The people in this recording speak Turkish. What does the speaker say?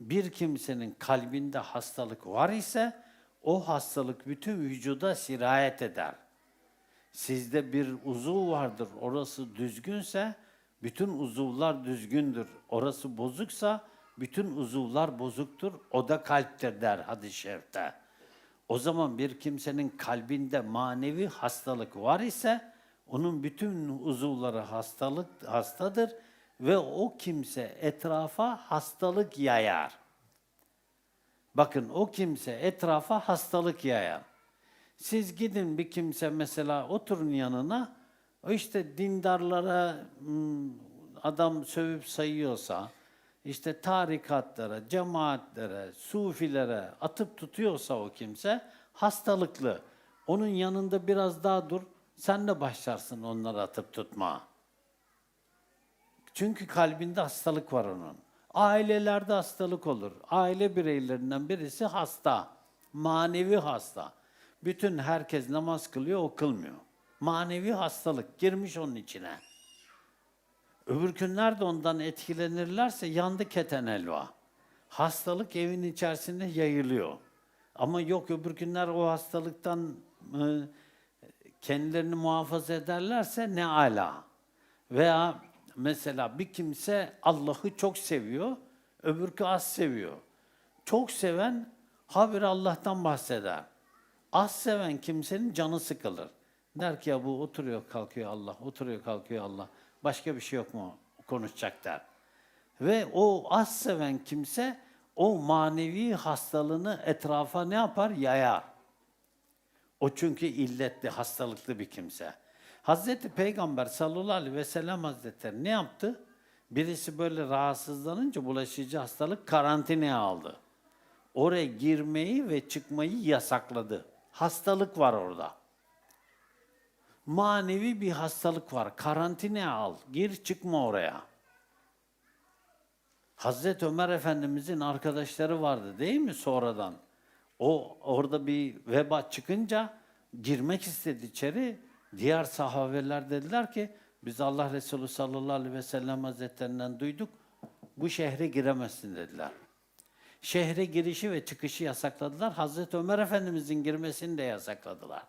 bir kimsenin kalbinde hastalık var ise o hastalık bütün vücuda sirayet eder. Sizde bir uzuv vardır, orası düzgünse bütün uzuvlar düzgündür. Orası bozuksa bütün uzuvlar bozuktur. O da kalptir der hadis-i şerifte. O zaman bir kimsenin kalbinde manevi hastalık var ise onun bütün uzuvları hastalık hastadır ve o kimse etrafa hastalık yayar. Bakın o kimse etrafa hastalık yayar. Siz gidin bir kimse mesela oturun yanına, işte dindarlara hmm, adam sövüp sayıyorsa, işte tarikatlara, cemaatlere, sufilere atıp tutuyorsa o kimse hastalıklı. Onun yanında biraz daha dur, sen de başlarsın onları atıp tutma. Çünkü kalbinde hastalık var onun. Ailelerde hastalık olur. Aile bireylerinden birisi hasta. Manevi hasta. Bütün herkes namaz kılıyor, o kılmıyor. Manevi hastalık girmiş onun içine. Öbür günler de ondan etkilenirlerse yandı keten elva. Hastalık evin içerisinde yayılıyor. Ama yok öbür günler o hastalıktan e, kendilerini muhafaza ederlerse ne ala. Veya mesela bir kimse Allah'ı çok seviyor, öbürkü az seviyor. Çok seven habire Allah'tan bahseder. Az seven kimsenin canı sıkılır. Der ki ya bu oturuyor kalkıyor Allah, oturuyor kalkıyor Allah. Başka bir şey yok mu konuşacak der. Ve o az seven kimse o manevi hastalığını etrafa ne yapar? Yayar. O çünkü illetli, hastalıklı bir kimse. Hazreti Peygamber sallallahu aleyhi ve sellem hazretleri ne yaptı? Birisi böyle rahatsızlanınca bulaşıcı hastalık karantinaya aldı. Oraya girmeyi ve çıkmayı yasakladı. Hastalık var orada. Manevi bir hastalık var. Karantinaya al. Gir çıkma oraya. Hazreti Ömer Efendimizin arkadaşları vardı değil mi sonradan? O orada bir veba çıkınca girmek istedi içeri. Diğer sahabeler dediler ki biz Allah Resulü sallallahu aleyhi ve sellem hazretlerinden duyduk. Bu şehre giremezsin dediler. Şehre girişi ve çıkışı yasakladılar. Hazreti Ömer Efendimizin girmesini de yasakladılar.